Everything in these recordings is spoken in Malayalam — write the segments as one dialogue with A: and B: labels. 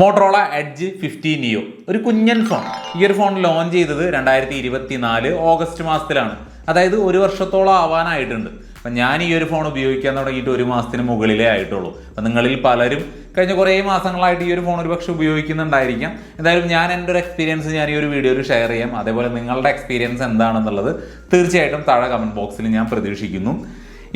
A: മോട്ടറോള എഡ്ജ് ഫിഫ്റ്റി നിയോ ഒരു കുഞ്ഞൻ ഫോൺ ഈ ഒരു ഫോൺ ലോഞ്ച് ചെയ്തത് രണ്ടായിരത്തി ഇരുപത്തി നാല് ഓഗസ്റ്റ് മാസത്തിലാണ്. അതായത് ഒരു വർഷത്തോളം ആവാനായിട്ടുണ്ട്. അപ്പം ഞാൻ ഈ ഒരു ഫോൺ ഉപയോഗിക്കാൻ തുടങ്ങിയിട്ട് ഒരു മാസത്തിന് മുകളിലേ ആയിട്ടുള്ളൂ. അപ്പം നിങ്ങളിൽ പലരും കഴിഞ്ഞ കുറേ മാസങ്ങളായിട്ട് ഈ ഒരു ഫോൺ ഒരു പക്ഷെ ഉപയോഗിക്കുന്നുണ്ടായിരിക്കാം. എന്തായാലും ഞാൻ എന്റെ ഒരു എക്സ്പീരിയൻസ് ഞാൻ ഈ ഒരു വീഡിയോയിൽ ഷെയർ ചെയ്യാം. അതേപോലെ നിങ്ങളുടെ എക്സ്പീരിയൻസ് എന്താണെന്നുള്ളത് തീർച്ചയായിട്ടും താഴെ കമന്റ് ബോക്സിൽ ഞാൻ പ്രതീക്ഷിക്കുന്നു.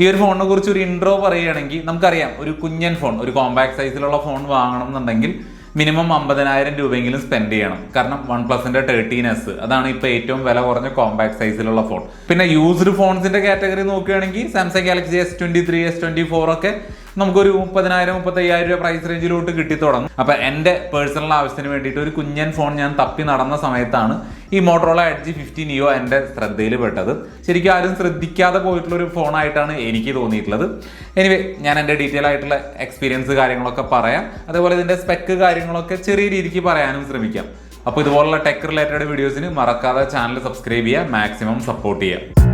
A: ഈ ഒരു ഫോണിനെ കുറിച്ച് ഒരു ഇൻട്രോ പറയുകയാണെങ്കിൽ നമുക്കറിയാം ഒരു കുഞ്ഞൻ ഫോൺ ഒരു കോമ്പാക്ട് സൈസിലുള്ള ഫോൺ വാങ്ങണം എന്നുണ്ടെങ്കിൽ മിനിമം അമ്പതിനായിരം രൂപയെങ്കിലും സ്പെൻഡ് ചെയ്യണം. കാരണം വൺ പ്ലസിന്റെ തേർട്ടീൻ എസ് അതാണ് ഇപ്പോൾ ഏറ്റവും വില കുറഞ്ഞ കോമ്പാക്ട് സൈസിലുള്ള ഫോൺ പിന്നെ യൂസ്ഡ് ഫോൺസിന്റെ കാറ്റഗറി നോക്കുകയാണെങ്കിൽ Samsung Galaxy S twenty three S twenty four ഒക്കെ നമുക്കൊരു മുപ്പതിനായിരം മുപ്പത്തയ്യായിരം രൂപ പ്രൈസ് റേഞ്ചിലോട്ട് കിട്ടി തുടങ്ങും. അപ്പൊ എന്റെ പേഴ്സണൽ ആവശ്യത്തിന് വേണ്ടിയിട്ട് ഒരു കുഞ്ഞൻ ഫോൺ ഞാൻ തപ്പി നടന്ന സമയത്താണ് ഈ മോട്ടറോള എഡ്ജ് ഫിഫ്റ്റി നിയോ എന്റെ ശ്രദ്ധയിൽ പെട്ടത് ശരിക്കും ആരും ശ്രദ്ധിക്കാതെ പോയിട്ടുള്ള ഒരു ഫോണായിട്ടാണ് എനിക്ക് തോന്നിയിട്ടുള്ളത്. എനിവേ ഞാൻ എന്റെ ഡീറ്റെയിൽ ആയിട്ടുള്ള എക്സ്പീരിയൻസ് കാര്യങ്ങളൊക്കെ പറയാം. അതേപോലെ ഇതിന്റെ സ്പെക്ക് കാര്യങ്ങളൊക്കെ ചെറിയ രീതിക്ക് പറയാനും ശ്രമിക്കാം. അപ്പോൾ ഇതുപോലുള്ള ടെക് റിലേറ്റഡ് വീഡിയോസിന് മറക്കാതെ ചാനൽ സബ്സ്ക്രൈബ് ചെയ്യുക മാക്സിമം സപ്പോർട്ട് ചെയ്യുക.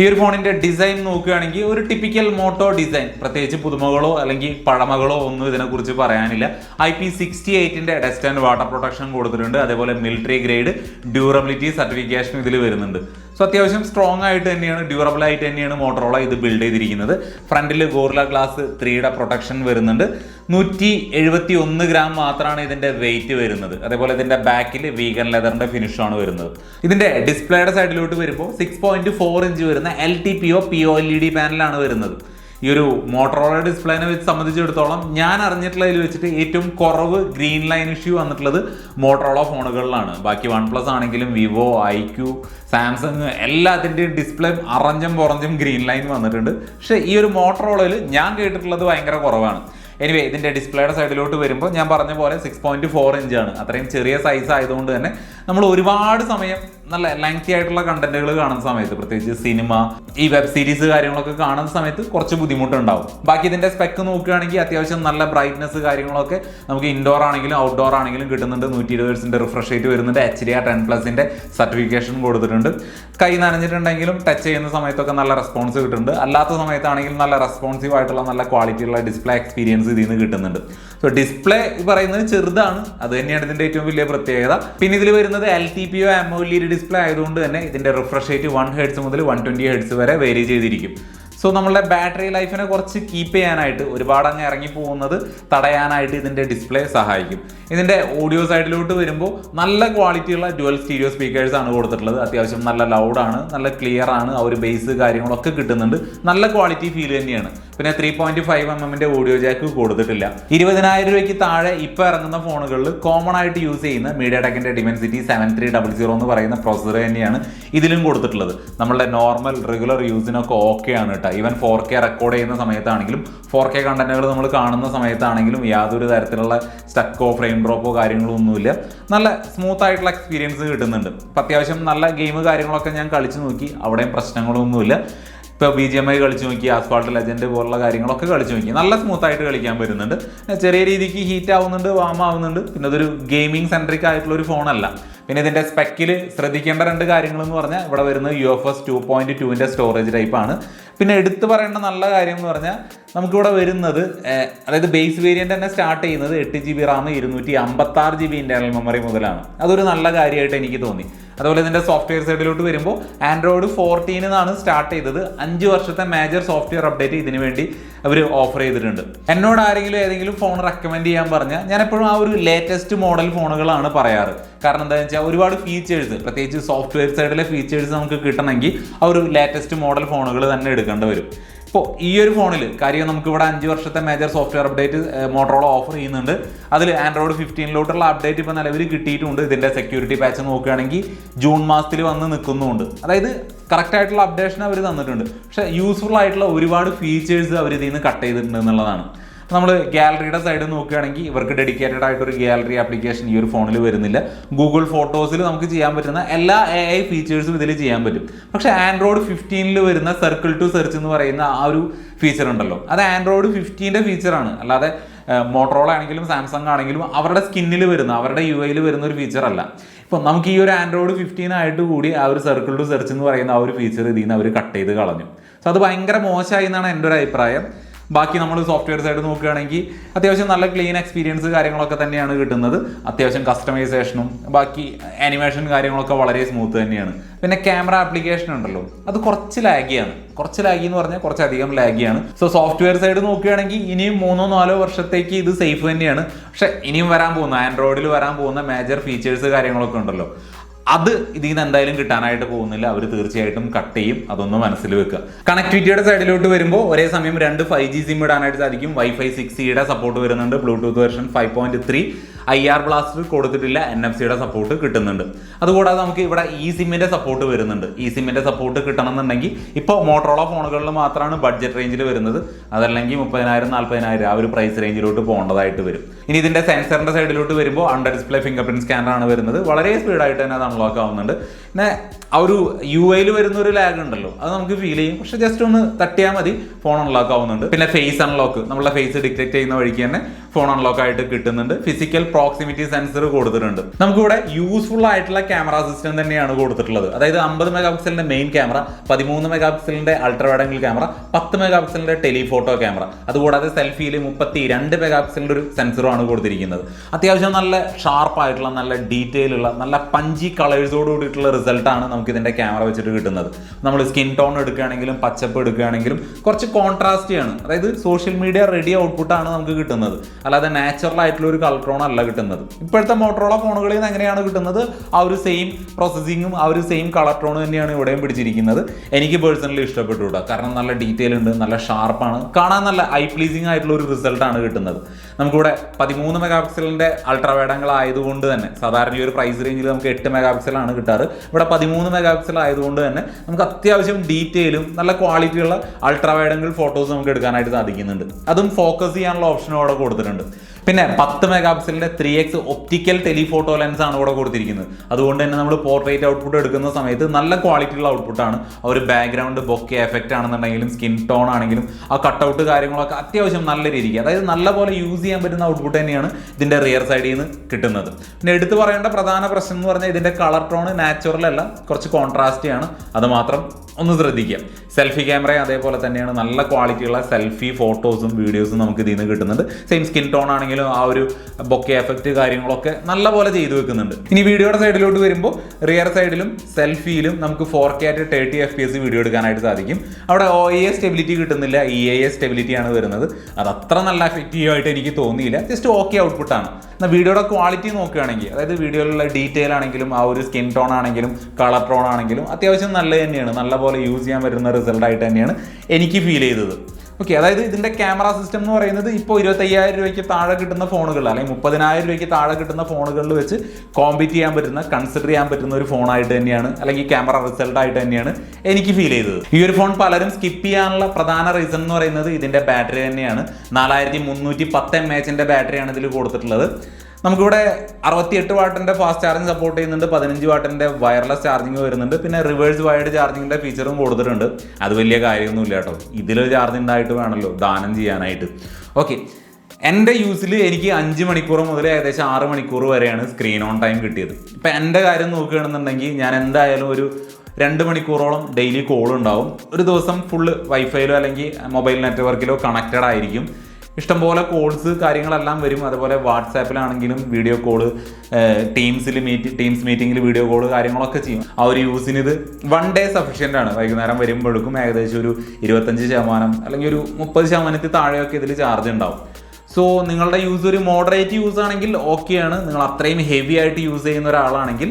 A: ഈ ഒരു ഫോണിന്റെ ഡിസൈൻ നോക്കുകയാണെങ്കിൽ ഒരു ടിപ്പിക്കൽ മോട്ടോ ഡിസൈൻ പ്രത്യേകിച്ച് പുതുമകളോ അല്ലെങ്കിൽ പഴമകളോ ഒന്നും ഇതിനെക്കുറിച്ച് പറയാനില്ല. ഐ പി സിക്സ്റ്റി എയ്റ്റിന്റെ ഡസ്റ്റ് ആൻഡ് വാട്ടർ പ്രൊട്ടക്ഷൻ കൊടുത്തിട്ടുണ്ട്. അതേപോലെ മിലിറ്ററി ഗ്രേഡ് ഡ്യൂറബിലിറ്റി സർട്ടിഫിക്കേഷൻ ഇതിൽ വരുന്നുണ്ട്. സോ അത്യാവശ്യം സ്ട്രോങ് ആയിട്ട് തന്നെയാണ് ഡ്യൂറബിൾ ആയിട്ട് തന്നെയാണ് മോട്ടറോള ഇത് ബിൽഡ് ചെയ്തിരിക്കുന്നത്. ഫ്രണ്ടിൽ ഗോർല ഗ്ലാസ് ത്രീയുടെ പ്രൊട്ടക്ഷൻ വരുന്നുണ്ട്. നൂറ്റി എഴുപത്തി ഒന്ന് ഗ്രാം മാത്രമാണ് ഇതിന്റെ വെയിറ്റ് വരുന്നത്. അതേപോലെ ഇതിന്റെ ബാക്കിൽ വീഗൻ ലെതറിന്റെ ഫിനിഷാണ് വരുന്നത്. ഇതിന്റെ ഡിസ്പ്ലേയുടെ സൈഡിലോട്ട് വരുമ്പോൾ സിക്സ് പോയിന്റ് ഫോർ ഇഞ്ച് വരുന്ന L T P O P O L E D പാനലാണ് വരുന്നത്. ഈ ഒരു മോട്ടറോള ഡിസ്പ്ലേനെ വെച്ച് സംബന്ധിച്ചിടത്തോളം ഞാൻ അറിഞ്ഞിട്ടുള്ളതിൽ വെച്ചിട്ട് ഏറ്റവും കുറവ് ഗ്രീൻ ലൈൻ ഇഷ്യൂ വന്നിട്ടുള്ളത് മോട്ടറോള ഫോണുകളിലാണ് ബാക്കി വൺ പ്ലസ് ആണെങ്കിലും വിവോ ഐ ക്യു സാംസങ് എല്ലാത്തിന്റെയും ഡിസ്പ്ലേ അറഞ്ചും പുറഞ്ചും ഗ്രീൻ ലൈൻ വന്നിട്ടുണ്ട്. പക്ഷേ ഈ ഒരു മോട്ടറോളയിൽ ഞാൻ കേട്ടിട്ടുള്ളത് ഭയങ്കര കുറവാണ്. എനിവേ ഇതിന്റെ ഡിസ്പ്ലേയുടെ സൈഡിലോട്ട് വരുമ്പോൾ ഞാൻ പറഞ്ഞ പോലെ സിക്സ് പോയിന്റ് ഫോർ ഇഞ്ചാണ് അത്രയും ചെറിയ സൈസ് ആയതുകൊണ്ട് തന്നെ നമ്മൾ ഒരുപാട് സമയം നല്ല ലെങ്തി ആയിട്ടുള്ള കണ്ടന്റുകൾ കാണുന്ന സമയത്ത് പ്രത്യേകിച്ച് സിനിമ ഈ വെബ് സീരീസ് കാര്യങ്ങളൊക്കെ കാണുന്ന സമയത്ത് കുറച്ച് ബുദ്ധിമുട്ടുണ്ടാവും. ബാക്കി ഇതിന്റെ സ്പെക്ക് നോക്കുകയാണെങ്കിൽ അത്യാവശ്യം നല്ല ബ്രൈറ്റ്നസ് കാര്യങ്ങളൊക്കെ നമുക്ക് ഇൻഡോർ ആണെങ്കിലും ഔട്ട്ഡോർ ആണെങ്കിലും കിട്ടുന്നുണ്ട്. നൂറ്റി ഇരുപത് ഹെർട്സിന്റെ റിഫ്രഷ് റേറ്റ് വരുന്നുണ്ട്. എച്ച് ഡി ആർ ടെൻ പ്ലസിന്റെ സർട്ടിഫിക്കേഷൻ കൊടുത്തിട്ടുണ്ട്. കൈ നനഞ്ഞിട്ടുണ്ടെങ്കിലും ടച്ച് ചെയ്യുന്ന സമയത്തൊക്കെ നല്ല റെസ്പോൺസ് കിട്ടുന്നുണ്ട്. അല്ലാത്ത സമയത്താണെങ്കിലും നല്ല റെസ്പോൺസീവ് ആയിട്ടുള്ള നല്ല ക്വാളിറ്റി ഉള്ള ഡിസ്പ്ലേ എക്സ്പീരിയൻസ് ഇതിൽ നിന്ന് കിട്ടുന്നുണ്ട്. സോ ഡിസ്പ്ലേ പറയുന്നത് ചെറുതാണ്. അത് തന്നെയാണ് ഇതിന്റെ ഏറ്റവും വലിയ പ്രത്യേകത. പിന്നെ ഇതിൽ വരുന്നത് L T P O AMOLED display ആയതുകൊണ്ട് തന്നെ ഇതിന്റെ റിഫ്രഷ് റേറ്റ് വൺ ഹെഡ്സ് മുതൽ വൺ ട്വന്റി ഹെഡ്സ് വരെ വേരി ചെയ്തിരിക്കും. സോ നമ്മളുടെ ബാറ്ററി ലൈഫിനെ കുറച്ച് കീപ്പ് ചെയ്യാനായിട്ട് ഒരുപാട് അങ്ങ് ഇറങ്ങി പോകുന്നത് തടയാനായിട്ട് ഇതിന്റെ ഡിസ്പ്ലേ സഹായിക്കും. ഇതിന്റെ ഓഡിയോ സൈഡിലോട്ട് വരുമ്പോൾ നല്ല ക്വാളിറ്റിയുള്ള ഡുവൽ സ്റ്റീരിയോ സ്പീക്കേഴ്സ് ആണ് കൊടുത്തിട്ടുള്ളത്. അത്യാവശ്യം നല്ല ലൗഡാണ് നല്ല ക്ലിയർ ആണ് ആ ഒരു ബേസ് കാര്യങ്ങളൊക്കെ കിട്ടുന്നുണ്ട്. നല്ല ക്വാളിറ്റി ഫീൽ തന്നെയാണ്. പിന്നെ ത്രീ പോയിന്റ് ഫൈവ് എം എമ്മിന്റെ ഓഡിയോ ജാക്ക് കൊടുത്തിട്ടില്ല. ഇരുപതിനായിരം രൂപയ്ക്ക് താഴെ ഇപ്പോൾ ഇറങ്ങുന്ന ഫോണുകളിൽ കോമൺ ആയിട്ട് യൂസ് ചെയ്യുന്ന media ടെക്കിന്റെ Dimensity seven three double zero എന്ന് പറയുന്ന പ്രോസസർ തന്നെയാണ് ഇതിലും കൊടുത്തിട്ടുള്ളത്. നമ്മളുടെ നോർമൽ റെഗുലർ യൂസിനൊക്കെ ഓക്കെ ആണ് കേട്ടോ ഈവൻ ഫോർ കെ റെക്കോർഡ് ചെയ്യുന്ന സമയത്താണെങ്കിലും ഫോർ കെ കണ്ടന്റുകൾ നമ്മൾ കാണുന്ന സമയത്താണെങ്കിലും യാതൊരു തരത്തിലുള്ള സ്റ്റക്കോ ഫ്രെയിം ഡ്രോപ്പോ കാര്യങ്ങളോ ഒന്നുമില്ല. നല്ല സ്മൂത്ത് ആയിട്ടുള്ള എക്സ്പീരിയൻസ് കിട്ടുന്നുണ്ട്. അത്യാവശ്യം നല്ല ഗെയിം കാര്യങ്ങളൊക്കെ ഞാൻ കളിച്ചു നോക്കി. അവിടെയും പ്രശ്നങ്ങളൊന്നുമില്ല. ഇപ്പോൾ ബി ജി എം ഐ കളിച്ച് നോക്കി ആസ്ഫാൾട്ട് ലെജൻഡ് പോലുള്ള കാര്യങ്ങളൊക്കെ കളിച്ച് നോക്കി. നല്ല സ്മൂത്ത് ആയിട്ട് കളിക്കാൻ പറ്റുന്നുണ്ട്. ചെറിയ രീതിക്ക് ഹീറ്റ് ആവുന്നുണ്ട് വാം ആവുന്നുണ്ട്. പിന്നെ അതൊരു ഗെയിമിംഗ് സെൻട്രിക് ആയിട്ടുള്ള ഒരു ഫോണല്ല പിന്നെ ഇതിന്റെ സ്പെക്കിൽ ശ്രദ്ധിക്കേണ്ട രണ്ട് കാര്യങ്ങൾ എന്ന് പറഞ്ഞാൽ ഇവിടെ വരുന്ന U F S two point ടുവിന്റെ സ്റ്റോറേജ് ടൈപ്പാണ് പിന്നെ എടുത്തു പറയേണ്ട നല്ല കാര്യം എന്ന് പറഞ്ഞാൽ നമുക്കിവിടെ വരുന്നത് അതായത് ബേസ് വേരിയന്റ് തന്നെ സ്റ്റാർട്ട് ചെയ്യുന്നത് എട്ട് ജി ബി റാം ഇരുന്നൂറ്റി അമ്പത്താറ് ജി ബി ഇന്റർണൽ മെമ്മറി മുതലാണ്. അതൊരു നല്ല കാര്യമായിട്ട് എനിക്ക് തോന്നി. അതുപോലെ ഇതിന്റെ സോഫ്റ്റ്വെയർ സൈഡിലോട്ട് വരുമ്പോൾ ആൻഡ്രോയിഡ് ഫോർട്ടീൻ എന്നാണ് സ്റ്റാർട്ട് ചെയ്തത്. അഞ്ച് വർഷത്തെ മേജർ സോഫ്റ്റ്വെയർ അപ്ഡേറ്റ് ഇതിനു വേണ്ടി അവർ ഓഫർ ചെയ്തിട്ടുണ്ട്. എന്നോട് ആരെങ്കിലും ഏതെങ്കിലും ഫോൺ റെക്കമെൻഡ് ചെയ്യാൻ പറഞ്ഞാൽ ഞാൻ എപ്പോഴും ആ ഒരു ലേറ്റസ്റ്റ് മോഡൽ ഫോണുകളാണ് പറയാറ്. കാരണം എന്താണെന്ന് വെച്ചാൽ ഒരുപാട് ഫീച്ചേഴ്സ് പ്രത്യേകിച്ച് സോഫ്റ്റ്വെയർ സൈഡിലെ ഫീച്ചേഴ്സ് നമുക്ക് കിട്ടണമെങ്കിൽ ആ ഒരു ലേറ്റസ്റ്റ് മോഡൽ ഫോണുകൾ തന്നെ എടുക്കേണ്ടി വരും. ഇപ്പോൾ ഈ ഒരു ഫോണിൽ കാര്യം നമുക്ക് ഇവിടെ അഞ്ച് വർഷത്തെ major software update Motorola offer ചെയ്യുന്നുണ്ട്. അതിൽ ആൻഡ്രോയിഡ് ഫിഫ്റ്റീനിലോട്ടുള്ള അപ്ഡേറ്റ് ഇപ്പോൾ നിലവിൽ കിട്ടിയിട്ടുണ്ട്. ഇതിന്റെ സെക്യൂരിറ്റി പാച്ച് നോക്കുകയാണെങ്കിൽ ജൂൺ മാസത്തിൽ വന്ന് നിൽക്കുന്നുമുണ്ട് അതായത് കറക്റ്റായിട്ടുള്ള അപ്ഡേഷൻ അവർ തന്നിട്ടുണ്ട്. പക്ഷേ യൂസ്ഫുൾ ആയിട്ടുള്ള ഒരുപാട് ഫീച്ചേഴ്സ് അവർ ഇതിൽ നിന്ന് കട്ട് ചെയ്തിട്ടുണ്ട് എന്നുള്ളതാണ് നമ്മൾ ഗാലറിയുടെ സൈഡ് നോക്കുകയാണെങ്കിൽ ഇവർക്ക് ഡെഡിക്കേറ്റഡ് ആയിട്ടൊരു ഗാലറി ആപ്ലിക്കേഷൻ ഈ ഒരു ഫോണിൽ വരുന്നില്ല. ഗൂഗിൾ ഫോട്ടോസിൽ നമുക്ക് ചെയ്യാൻ പറ്റുന്ന എല്ലാ എ ഐ ഫീച്ചേഴ്സും ഇതിൽ ചെയ്യാൻ പറ്റും. പക്ഷേ ആൻഡ്രോയിഡ് ഫിഫ്റ്റീനിൽ വരുന്ന സർക്കിൾ ടു സെർച്ച് എന്ന് പറയുന്ന ആ ഒരു ഫീച്ചർ ഉണ്ടല്ലോ. അത് ആൻഡ്രോയിഡ് ഫിഫ്റ്റീന്റെ ഫീച്ചറാണ് അല്ലാതെ മോട്ടറോള ആണെങ്കിലും സാംസങ് ആണെങ്കിലും അവരുടെ സ്കിന്നിൽ വരുന്ന അവരുടെ യു ഐയിൽ വരുന്ന ഒരു ഫീച്ചർ അല്ല. ഇപ്പം നമുക്ക് ഈ ഒരു ആൻഡ്രോയിഡ് ഫിഫ്റ്റീൻ ആയിട്ട് കൂടി ആ ഒരു സർക്കിൾ ടു സെർച്ച് എന്ന് പറയുന്ന ആ ഒരു ഫീച്ചർ ഇതിൽ നിന്ന് അവർ കട്ട് ചെയ്ത് കളഞ്ഞു. സോ അത് ഭയങ്കര മോശമായി എന്നാണ് എന്റെ ഒരു അഭിപ്രായം. ബാക്കി നമ്മൾ സോഫ്റ്റ്വെയർ സൈഡ് നോക്കുകയാണെങ്കിൽ അത്യാവശ്യം നല്ല ക്ലീൻ എക്സ്പീരിയൻസ് കാര്യങ്ങളൊക്കെ തന്നെയാണ് കിട്ടുന്നത്. അത്യാവശ്യം കസ്റ്റമൈസേഷനും ബാക്കി ആനിമേഷൻ കാര്യങ്ങളൊക്കെ വളരെ സ്മൂത്ത് തന്നെയാണ്. പിന്നെ ക്യാമറ ആപ്ലിക്കേഷൻ ഉണ്ടല്ലോ അത് കുറച്ച് ലാഗിയാണ് കുറച്ച് ലാഗി എന്ന് പറഞ്ഞാൽ കുറച്ചധികം ലാഗിയാണ് സോ സോഫ്റ്റ്വെയർ സൈഡ് നോക്കുകയാണെങ്കിൽ ഇനിയും മൂന്നോ നാലോ വർഷത്തേക്ക് ഇത് സേഫ് തന്നെയാണ്. പക്ഷെ ഇനിയും വരാൻ പോകുന്ന ആൻഡ്രോയിഡിൽ വരാൻ പോകുന്ന മേജർ ഫീച്ചേഴ്സ് കാര്യങ്ങളൊക്കെ ഉണ്ടല്ലോ. അത് ഇതിൽ നിന്ന് എന്തായാലും കിട്ടാനായിട്ട് പോകുന്നില്ല. അവർ തീർച്ചയായിട്ടും കട്ട് ചെയ്യും. അതൊന്ന് മനസ്സിൽ വെക്കുക. കണക്ടിവിറ്റിയുടെ സൈഡിലോട്ട് വരുമ്പോൾ ഒരേ സമയം രണ്ട് ഫൈവ് ജി സിം ഇടാനായിട്ട് സാധിക്കും. വൈഫൈ സിക്സ് ജിയുടെ സപ്പോർട്ട് വരുന്നുണ്ട്. Bluetooth version five point three I R blaster കൊടുത്തിട്ടില്ല എൻ എഫ് സിയുടെ സപ്പോർട്ട് കിട്ടുന്നുണ്ട്. അതുകൂടാതെ നമുക്ക് ഇവിടെ ഇ സിമ്മിന്റെ സപ്പോർട്ട് വരുന്നുണ്ട്. ഇ സിമ്മിന്റെ സപ്പോർട്ട് കിട്ടണമെന്നുണ്ടെങ്കിൽ ഇപ്പോൾ മോട്ടറോള ഫോണുകളിൽ മാത്രമാണ് ബഡ്ജറ്റ് റേഞ്ചിൽ വരുന്നത്. അതല്ലെങ്കിൽ മുപ്പതിനായിരം നാൽപ്പതിനായിരം ആ ഒരു പ്രൈസ് റേഞ്ചിലോട്ട് പോകേണ്ടതായിട്ട് വരും. ഇനി ഇതിന്റെ സെൻസറിന്റെ സൈഡിലോട്ട് വരുമ്പോൾ അണ്ടർ ഡിസ്പ്ലേ ഫിംഗർ പ്രിന്റ് സ്കാനറാണ് വരുന്നത്. വളരെ സ്പീഡായിട്ട് തന്നെ അത് അൺലോക്ക് ആവുന്നുണ്ട്. പിന്നെ ആ ഒരു യു ഐയിൽ വരുന്ന ഒരു ലാഗ് ഉണ്ടല്ലോ. അത് നമുക്ക് ഫീൽ ചെയ്യും. പക്ഷെ ജസ്റ്റ് ഒന്ന് തട്ടിയാൽ മതി ഫോൺ അൺലോക്ക് ആവുന്നുണ്ട്. പിന്നെ ഫേസ് അൺലോക്ക് നമ്മളെ ഫേസ് ഡിറ്റക്ട് ചെയ്യുന്ന വഴിക്ക് തന്നെ ഫോൺ അൺലോക്ക് ആയിട്ട് കിട്ടുന്നുണ്ട്. ഫിസിക്കൽ പ്രോക്സിമിറ്റി സെൻസർ കൊടുത്തിട്ടുണ്ട്. നമുക്കിവിടെ യൂസ്ഫുൾ ആയിട്ടുള്ള ക്യാമറ സിസ്റ്റം തന്നെയാണ് കൊടുത്തിട്ടുള്ളത്. അതായത് അമ്പത് മെഗാ പിക്സലിന്റെ മെയിൻ ക്യാമറ പതിമൂന്ന് മെഗാ പിക്സലിന്റെ ആംഗിൾ ക്യാമറ പത്ത് മെഗാ പിക്സലിന്റെ ടെലിഫോട്ടോ ക്യാമറ അതുകൂടാതെ സെൽഫിയിൽ മുപ്പത്തി രണ്ട് മെഗാ പിക്സലിന്റെ ഒരു സെൻസറുമാണ് കൊടുത്തിരിക്കുന്നത്. അത്യാവശ്യം നല്ല ഷാർപ്പ് ആയിട്ടുള്ള നല്ല ഡീറ്റെയിൽ ഉള്ള നല്ല പഞ്ചി കളേഴ്സോട് കൂടിയിട്ടുള്ള റിസൾട്ടാണ് നമുക്ക് ഇതിന്റെ ക്യാമറ വെച്ചിട്ട് കിട്ടുന്നത്. നമ്മൾ സ്കിൻ ടോൺ എടുക്കുകയാണെങ്കിലും പച്ചപ്പ് എടുക്കുകയാണെങ്കിലും കുറച്ച് കോൺട്രാസ്റ്റ് ആണ് അതായത് സോഷ്യൽ മീഡിയ റെഡി ഔട്ട്പുട്ടാണ് നമുക്ക് കിട്ടുന്നത്. അല്ലാതെ നാച്ചുറൽ ആയിട്ടുള്ള ഒരു കളർ അല്ല കിട്ടുന്നത്. ഇപ്പോഴത്തെ മോട്ടറോള ഫോണുകളിൽ നിന്ന് എങ്ങനെയാണ് കിട്ടുന്നത്? ആ ഒരു സെയിം പ്രോസസ്സിങ്ങും ആ ഒരു സെയിം കളർ ടോൺ തന്നെയാണ് ഇവിടെയും പിടിച്ചിരിക്കുന്നത്. എനിക്ക് പേഴ്സണലി ഇഷ്ടപ്പെട്ടു കാരണം നല്ല ഡീറ്റെയിൽ ഉണ്ട് നല്ല ഷാർപ്പാണ് കാണാൻ നല്ല ഐ പ്ലീസിങ് ആയിട്ടുള്ള ഒരു റിസൾട്ടാണ് കിട്ടുന്നത്. നമുക്കിവിടെ പതിമൂന്ന് മെഗാ പിക്സലിന്റെ അൾട്രാ വേഡങ്ങൾ ആയതുകൊണ്ട് തന്നെ സാധാരണ ഈ ഒരു പ്രൈസ് റേഞ്ചിൽ നമുക്ക് എട്ട് മെഗാ പിക്സലാണ് കിട്ടാറ്. ഇവിടെ പതിമൂന്ന് മെഗാ പിക്സൽ ആയതുകൊണ്ട് തന്നെ നമുക്ക് അത്യാവശ്യം ഡീറ്റെയിലും നല്ല ക്വാളിറ്റിയുള്ള അൾട്രാ വേഡങ്ങൾ ഫോട്ടോസ് നമുക്ക് എടുക്കാനായിട്ട് സാധിക്കുന്നുണ്ട്. അതും ഫോക്കസ് ചെയ്യാനുള്ള ഓപ്ഷനും അവിടെ കൊടുത്തിട്ടുണ്ട്. പിന്നെ പത്ത് mega പിക്സലിന്റെ three X optical telephoto lens ആണ് ഇവിടെ കൊടുത്തിരിക്കുന്നത്. അതുകൊണ്ട് തന്നെ നമ്മൾ പോർട്രേറ്റ് ഔട്ട്പുട്ട് എടുക്കുന്ന സമയത്ത് നല്ല ക്വാളിറ്റിയുള്ള ഔട്ട്പുട്ടാണ് ആ ഒരു ബാക്ക്ഗ്രൗണ്ട് ബൊക്കെ എഫക്റ്റ് ആണെന്നുണ്ടെങ്കിലും സ്കിൻ ടോൺ ആണെങ്കിലും ആ കട്ടൗട്ട് കാര്യങ്ങളൊക്കെ അത്യാവശ്യം നല്ല രീതിക്ക് അതായത് നല്ല പോലെ യൂസ് ചെയ്യാൻ പറ്റുന്ന ഔട്ട്പുട്ട് തന്നെയാണ് ഇതിന്റെ റിയർ സൈഡിൽ നിന്ന് കിട്ടുന്നത്. പിന്നെ എടുത്തു പറയേണ്ട പ്രധാന പ്രശ്നം എന്ന് പറഞ്ഞാൽ ഇതിന്റെ കളർ ടോൺ നാച്ചുറൽ അല്ല കുറച്ച് കോൺട്രാസ്റ്റി ആണ്. അത് മാത്രം ഒന്ന് ശ്രദ്ധിക്കുക. സെൽഫി ക്യാമറ അതേപോലെ തന്നെയാണ് നല്ല ക്വാളിറ്റിയുള്ള സെൽഫി ഫോട്ടോസും വീഡിയോസും നമുക്ക് ഇതിൽ നിന്ന് കിട്ടുന്നുണ്ട് സെയിം സ്കിൻ ടോൺ ആണെങ്കിലും ആ ഒരു ബൊക്കെ എഫക്റ്റ് കാര്യങ്ങളൊക്കെ നല്ല പോലെ ചെയ്തു വെക്കുന്നുണ്ട്. ഇനി വീഡിയോയുടെ സൈഡിലോട്ട് വരുമ്പോൾ റിയർ സൈഡിലും സെൽഫിയിലും നമുക്ക് ഫോർ കെ ആയിട്ട് thirty F P S video എടുക്കാനായിട്ട് സാധിക്കും. അവിടെ ഒ എ സ്റ്റെബിലിറ്റി കിട്ടുന്നില്ല ഇ എ സ്റ്റെബിലിറ്റി ആണ് വരുന്നത്. അത് അത്ര നല്ല എഫക്റ്റീവ് ആയിട്ട് എനിക്ക് തോന്നിയില്ല. ജസ്റ്റ് ഓക്കെ ഔട്ട്പുട്ട് ആണ്. എന്നാൽ വീഡിയോയുടെ ക്വാളിറ്റി നോക്കുകയാണെങ്കിൽ അതായത് വീഡിയോയിലുള്ള ഡീറ്റെയിൽ ആണെങ്കിലും ആ ഒരു സ്കിൻ ടോൺ ആണെങ്കിലും കളർ ടോൺ ആണെങ്കിലും അത്യാവശ്യം നല്ലത് തന്നെയാണ്. നല്ല പോലെ യൂസ് ചെയ്യാൻ പറ്റുന്ന റിസൾട്ട് ആയിട്ട് തന്നെയാണ് എനിക്ക് ഫീൽ ചെയ്തത്. ഓക്കെ അതായത് ഇതിന്റെ ക്യാമറ സിസ്റ്റം എന്ന് പറയുന്നത് ഇപ്പോൾ ഇരുപത്തയ്യായിരം രൂപയ്ക്ക് താഴെ കിട്ടുന്ന ഫോണുകളിൽ അല്ലെങ്കിൽ മുപ്പതിനായിരം രൂപയ്ക്ക് താഴെ കിട്ടുന്ന ഫോണുകളിൽ വെച്ച് കോമ്പീറ്റ് ചെയ്യാൻ പറ്റുന്ന കൺസിഡർ ചെയ്യാൻ പറ്റുന്ന ഒരു ഫോണായിട്ട് തന്നെയാണ് അല്ലെങ്കിൽ ക്യാമറ റിസൾട്ട് ആയിട്ട് തന്നെയാണ് എനിക്ക് ഫീൽ ചെയ്തത്. ഈ ഒരു ഫോൺ പലരും സ്കിപ്പ് ചെയ്യാനുള്ള പ്രധാന റീസൺ എന്ന് പറയുന്നത് ഇതിന്റെ ബാറ്ററി തന്നെയാണ്. നാലായിരത്തി മുന്നൂറ്റി പത്ത് എം എച്ചിന്റെ ബാറ്ററിയാണ് ഇതിൽ കൊടുത്തിട്ടുള്ളത്. നമുക്കിവിടെ അറുപത്തിയെട്ട് വാട്ടിന്റെ ഫാസ്റ്റ് ചാർജിങ് സപ്പോർട്ട് ചെയ്യുന്നുണ്ട് പതിനഞ്ച് വാട്ടിന്റെ വയർലെസ് ചാർജിങ് വരുന്നുണ്ട് പിന്നെ റിവേഴ്സ് വയർഡ് ചാർജിങ്ങിന്റെ ഫീച്ചറും കൊടുത്തിട്ടുണ്ട്. അത് വലിയ കാര്യമൊന്നുമില്ല കേട്ടോ. ഇതിലൊരു ചാർജ് ഉണ്ടായിട്ട് വേണമല്ലോ ദാനം ചെയ്യാനായിട്ട്. ഓക്കെ എന്റെ യൂസിൽ എനിക്ക് അഞ്ച് മണിക്കൂർ മുതൽ ഏകദേശം ആറ് മണിക്കൂർ വരെയാണ് സ്ക്രീൻ ഓൺ ടൈം കിട്ടിയത്. ഇപ്പം എന്റെ കാര്യം നോക്കുകയാണെന്നുണ്ടെങ്കിൽ ഞാൻ എന്തായാലും ഒരു രണ്ട് മണിക്കൂറോളം ഡെയിലി കോൾ ഉണ്ടാവും. ഒരു ദിവസം ഫുള്ള് വൈഫൈയിലോ അല്ലെങ്കിൽ മൊബൈൽ നെറ്റ്വർക്കിലോ കണക്റ്റഡ് ആയിരിക്കും. ഇഷ്ടംപോലെ കോൾസ് കാര്യങ്ങളെല്ലാം വരും. അതുപോലെ വാട്സാപ്പിലാണെങ്കിലും വീഡിയോ കോൾ ടീംസിൽ മീറ്റ് ടീംസ് മീറ്റിംഗിൽ വീഡിയോ കോൾ കാര്യങ്ങളൊക്കെ ചെയ്യും. ആ ഒരു യൂസിന് ഇത് വൺ ഡേ സഫീഷ്യന്റ് ആണ്. വൈകുന്നേരം വരുമ്പോഴേക്കും ഏകദേശം ഒരു ഇരുപത്തഞ്ച് ശതമാനം അല്ലെങ്കിൽ ഒരു മുപ്പത് ശതമാനത്തിൽ താഴെയൊക്കെ ഇതിൽ ചാർജ് ഉണ്ടാവും. സോ നിങ്ങളുടെ യൂസ് ഒരു മോഡറേറ്റ് യൂസ് ആണെങ്കിൽ ഓക്കെയാണ് നിങ്ങൾ അത്രയും ഹെവി ആയിട്ട് യൂസ് ചെയ്യുന്ന ഒരാളാണെങ്കിൽ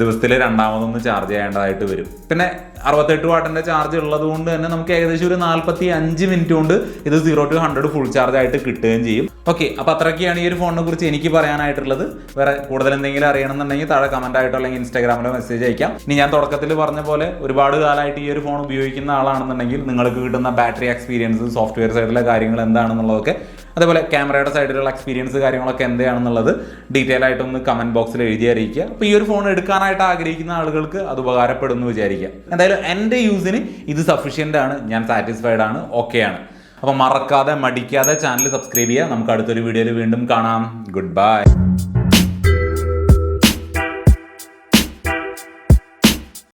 A: ദിവസത്തിൽ രണ്ടാമതൊന്ന് ചാർജ് ചെയ്യേണ്ടതായിട്ട് വരും. പിന്നെ അറുപത്തെട്ട് വാട്ടിന്റെ ചാർജ് ഉള്ളത് കൊണ്ട് തന്നെ നമുക്ക് ഏകദേശം ഒരു നാൽപ്പത്തി അഞ്ച് മിനിറ്റ് കൊണ്ട് ഇത് zero to hundred full charge ആയിട്ട് കിട്ടുകയും ചെയ്യും. ഓക്കെ അപ്പോൾ അത്രയൊക്കെയാണ് ഈ ഒരു ഫോണിനെ കുറിച്ച് എനിക്ക് പറയാനായിട്ടുള്ളത്. വേറെ കൂടുതൽ എന്തെങ്കിലും അറിയണമെന്നുണ്ടെങ്കിൽ താഴെ കമന്റ് ആയിട്ടോ അല്ലെങ്കിൽ ഇൻസ്റ്റാഗ്രാമിലോ മെസ്സേജ് അയക്കാം. ഇനി ഞാൻ തുടക്കത്തിൽ പറഞ്ഞ പോലെ ഒരുപാട് കാലമായിട്ട് ഈ ഒരു ഫോൺ ഉപയോഗിക്കുന്ന ആളാണെന്നുണ്ടെങ്കിൽ നിങ്ങൾക്ക് കിട്ടുന്ന ബാറ്ററി എക്സ്പീരിയൻസ് സോഫ്റ്റ്വെയർ സൈഡിലെ കാര്യങ്ങൾ എന്താണെന്നുള്ളതൊക്കെ അതേപോലെ ക്യാമറയുടെ സൈഡിലുള്ള എക്സ്പീരിയൻസ് കാര്യങ്ങളൊക്കെ എന്താണെന്നുള്ളത് ഡീറ്റെയിൽ ആയിട്ടൊന്ന് കമന്റ് ബോക്സിൽ എഴുതി അറിയിക്കുക. അപ്പോൾ ഈ ഒരു ഫോൺ എടുക്കാനായിട്ട് ആഗ്രഹിക്കുന്ന ആളുകൾക്ക് അത് ഉപകാരപ്പെടുന്നു വിചാരിക്കുക. എന്തായാലും എന്റെ യൂസിന് ഇത് സഫീഷ്യന്റ് ആണ് ഞാൻ സാറ്റിസ്ഫൈഡ് ആണ് ഓക്കെ ആണ്. അപ്പോൾ മറക്കാതെ മടിക്കാതെ ചാനൽ സബ്സ്ക്രൈബ് ചെയ്യുക. നമുക്ക് അടുത്തൊരു വീഡിയോയിൽ വീണ്ടും കാണാം. Good bye